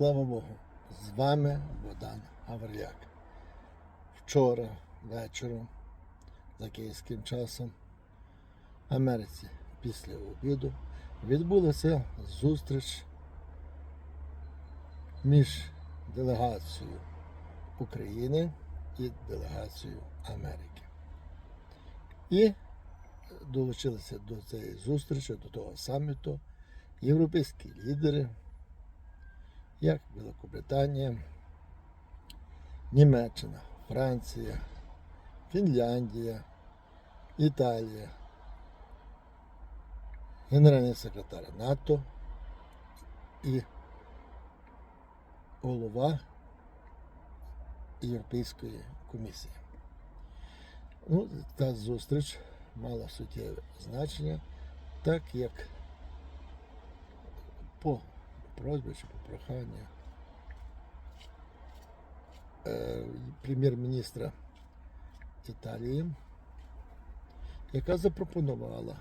Слава Богу, з вами Богдан Гавриляк. Вчора вечором за київським часом в Америці після обіду відбулася зустріч між делегацією України і делегацією Америки. І долучилися до цієї зустрічі, до того саміту європейські лідери, як Великобританія, Німеччина, Франція, Фінляндія, Італія, генеральний секретар НАТО і голова Європейської комісії. Ну, та зустріч мала суттєве значення, так як по просьбі чи по проханню е, прем'єр-міністра Італії, яка запропонувала,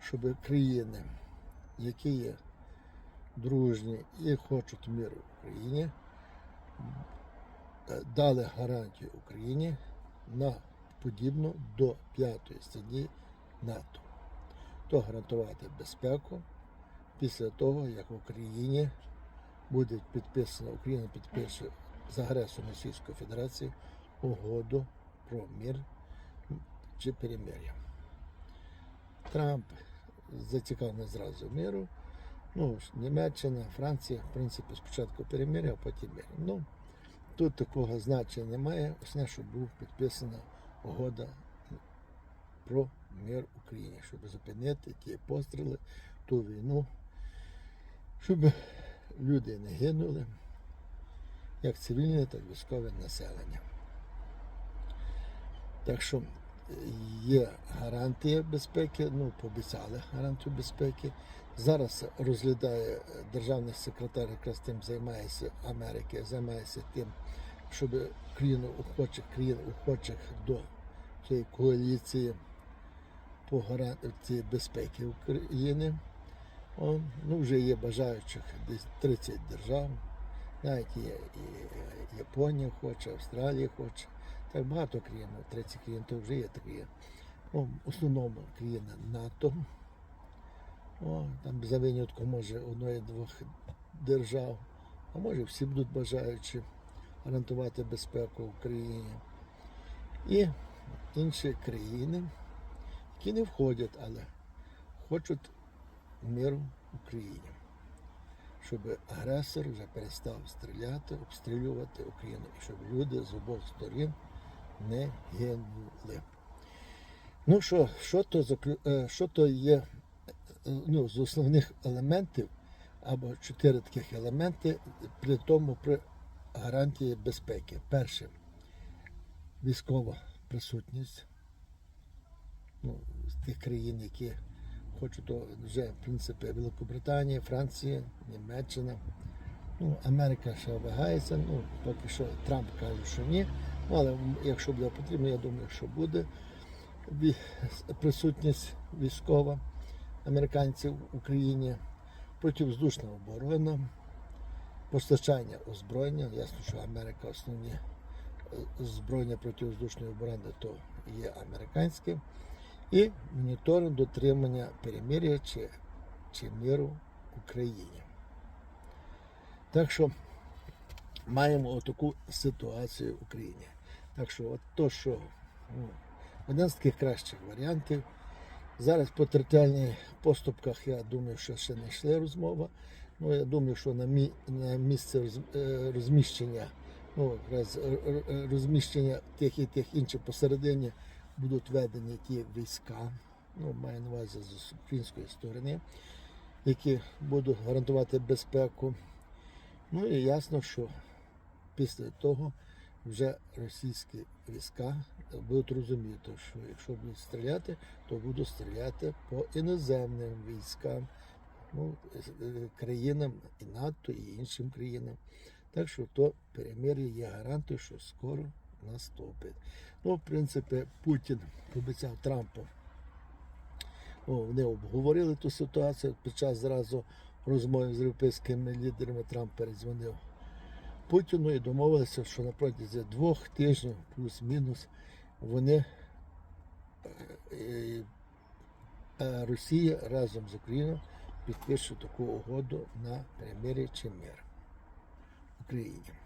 щоб країни, які є дружні і хочуть миру в Україні, е, дали гарантію Україні на подібну до п'ятої статті НАТО. То гарантувати безпеку після того, як в Україні буде підписано, Україна підпише з агресором Російської Федерації угоду про мир чи перемир'я. Трамп зацікавлений зразу миру. Ну, Німеччина, Франція, в принципі, спочатку перемир'я, а потім мир. Ну, тут такого значення немає. Основне, щоб був підписана угода про мир Україні, щоб зупинити ті постріли, ту війну, щоб люди не гинули, як цивільне, так і військове населення. Так що є гарантія безпеки, ну, пообіцяли гарантію безпеки. Зараз розглядає державний секретар, якраз тим займається Америки, займається тим, щоб країну охочих, країн охочих до цієї коаліції по гарантії безпеки України. О, ну, вже є бажаючих десь 30 держав. Навіть є і Японія хоче, Австралія хоче. Так багато країн, 30 країн, то вже є такі. О, в основному країни НАТО. О, там за винятком може одної-двох держав, а може всі будуть бажаючі гарантувати безпеку Україні. І інші країни, які не входять, але хочуть миру Україні, щоб агресор вже перестав стріляти, обстрілювати Україну, і щоб люди з обох сторін не гинули. Ну що, що то, е, що то є е, ну, з основних елементів, або чотири таких елементи, при тому при гарантії безпеки. Перше військова присутність ну, з тих країн, які хочуть, то вже в принципі Великобританія, Франція, Німеччина. Ну, Америка ще вагається, ну, поки що Трамп каже, що ні. Ну, але якщо буде потрібно, я думаю, що буде присутність військова американців в Україні, противоздушна оборона, постачання озброєння. Ясно, що Америка основні е, збройні противоздушної оборони то є американське. І моніторинг дотримання перемир'я чи, чи миру в Україні. Так що маємо таку ситуацію в Україні. Так що, от то, що ну, один з таких кращих варіантів. Зараз по територіальних поступках, я думаю, що ще не йшла розмова. Ну, я думаю, що на, мі, на місце роз, розміщення, ну, якраз е, е, розміщення тих і тих інших посередині будуть введені ті війська, ну, маю на увазі з української сторони, які будуть гарантувати безпеку. Ну і ясно, що після того вже російські війська будуть розуміти, що якщо будуть стріляти, то будуть стріляти по іноземним військам, ну, е, країнам і НАТО, і іншим країнам. Так що то перемир'я є гарантою, що скоро наступить. Ну, в принципі, Путін пообіцяв Трампу. Ну, вони обговорили ту ситуацію під час зразу розмові з європейськими лідерами Трамп передзвонив Путіну і домовилися, що на протязі двох тижнів, плюс-мінус, вони е, е, Росія разом з Україною підпише таку угоду на примирі чи мир в Україні.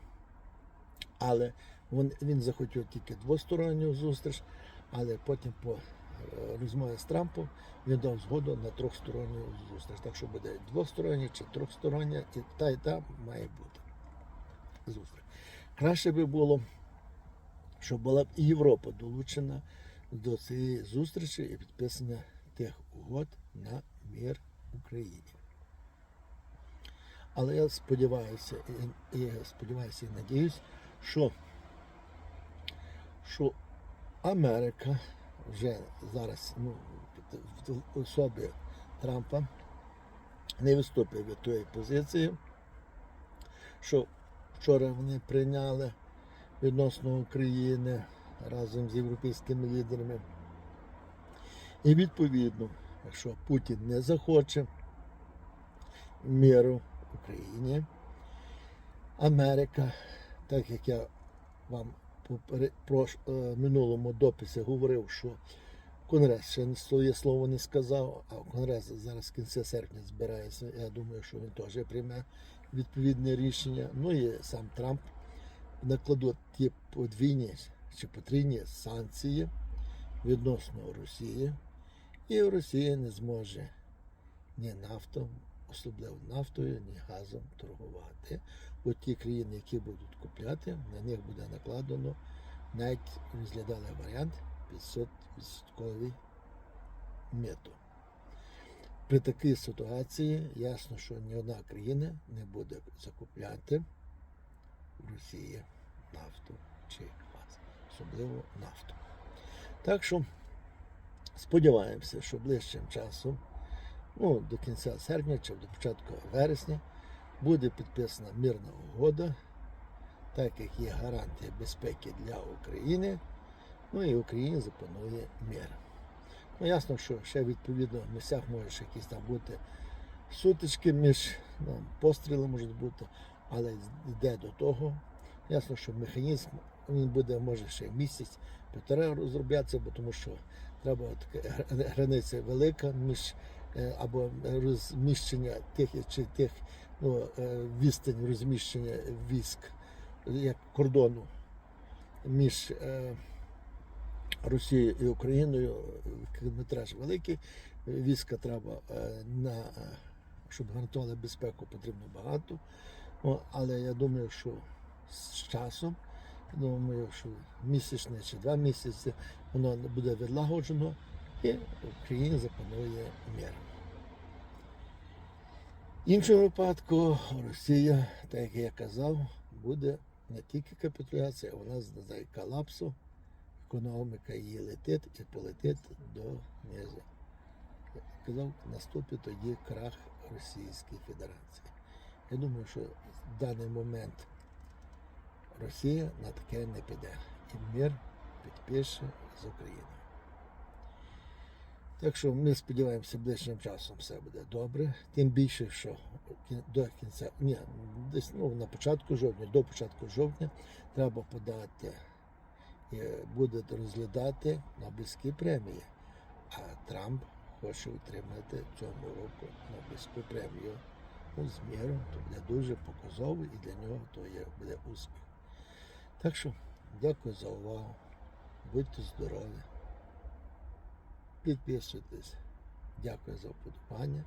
Але він, захотів тільки двосторонню зустріч, але потім по е, розмові з Трампом він дав згоду на трьохсторонню зустріч. Так що буде двостороння чи трьохстороння, і та і та має бути зустріч. Краще би було, щоб була б Європа долучена до цієї зустрічі і підписання тих угод на мир в Україні. Але я сподіваюся, і, і сподіваюся і надіюсь, що, що Америка вже зараз ну, в- особі Трампа не виступить від тої позиції, що вчора вони прийняли відносно України разом з європейськими лідерами. І відповідно, якщо Путін не захоче миру в Україні, Америка, так як я вам прош- е, минулому дописі говорив, що Конгрес ще своє слово не сказав, а Конгрес зараз в кінці серпня збирається. Я думаю, що він теж прийме відповідне рішення. Ну і сам Трамп накладуть ті подвійні чи потрійні санкції відносно Росії, і Росія не зможе ні нафтом, особливо нафтою, ні газом торгувати. От ті країни, які будуть купляти, на них буде накладено, навіть розглядали варіант 500% миту. При такій ситуації ясно, що ні одна країна не буде закупляти в Росії нафту чи газ, особливо нафту. Так що сподіваємося, що ближчим часом, ну, до кінця серпня чи до початку вересня, буде підписана мирна угода, так як є гарантія безпеки для України, ну і Україні запанує мир. Ну, ясно, що ще відповідно в місцях може якісь там бути сутички між ну, постріли можуть бути, але йде до того. Ясно, що механізм він буде може ще місяць, півтора розроблятися, бо тому що треба така границя велика між е, або розміщення тих чи тих ну, е, відстань розміщення військ як кордону між е, Росією і Україною е, кілометраж великий. Війська треба е, на е, щоб гарантували безпеку, потрібно багато. Але я думаю, що з часом, думаю, що місячне чи два місяці воно буде відлагоджено і в Україні запанує мир. Іншому випадку Росія, так як я казав, буде не тільки капітуляція, вона зазнає колапсу, економіка її летить і полетить до низу. Я казав, наступить тоді крах Російської Федерації. Я думаю, що в даний момент Росія на таке не піде. І мир підпише з Україною. Так що ми сподіваємося, ближчим часом все буде добре. Тим більше, що до кінця, ні, десь ну, на початку жовтня, до початку жовтня треба подати, і буде розглядати Нобелівські премії. А Трамп хоче отримати цьому року Нобелівську премію ну, з міром, то буде дуже показово і для нього то є, буде успіх. Так що дякую за увагу. Будьте здорові. Підписуйтесь. Дякую за вподобання.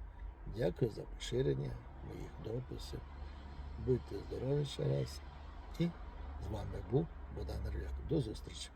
Дякую за поширення моїх дописів. Будьте здорові ще раз. І з вами був Богдан Рляк. До зустрічі.